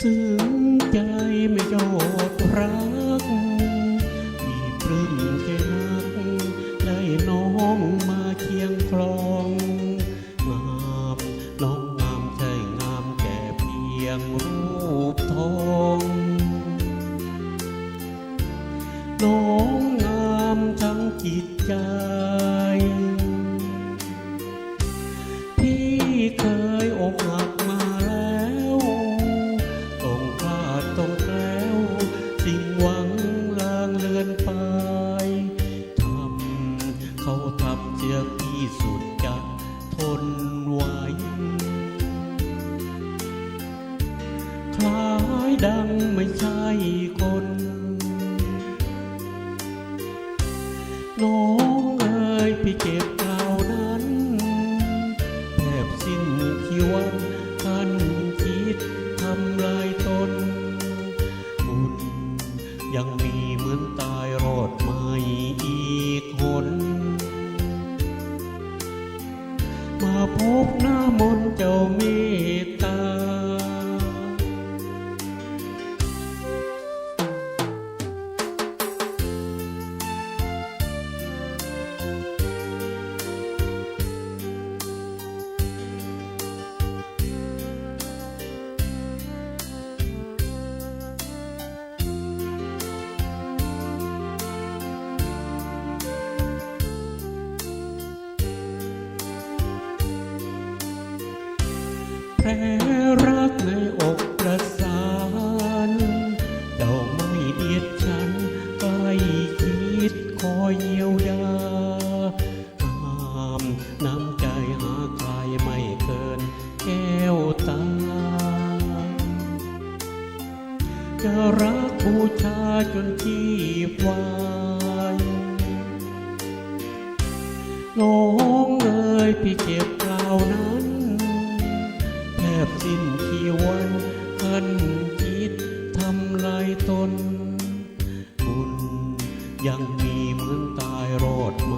ซึ้งใจไม่โยดรักที่ปลื้มแค่นัก ได้น้องมาเคียงครองงามน้องงามใจงามแก่เพียงรูปทองน้องงามทั้งจิตใจ ดังไม่ใช่คน น้องเอ๋ยพี่เจ็บครานั้นแทบสิ้นชีวันท่านคิดทำลายตน บุญยังมีเหมือนตายรอดไม่อีกคน มาพบหน้ามนต์เจ้าเมตตา รักในอกประสานเจ้าไม่เดียดฉันใกล้คิดคอยเยียวยาห้ามน้ำใจหาใครไม่เกินแก้วตา จะรักบูชาจนชีพวายน้องเอ๋ยพี่เจ็บคราวนั้น บสิ้นชีวันท่านคิดทำลายตน บุญยังมีเหมือนตายรอดมา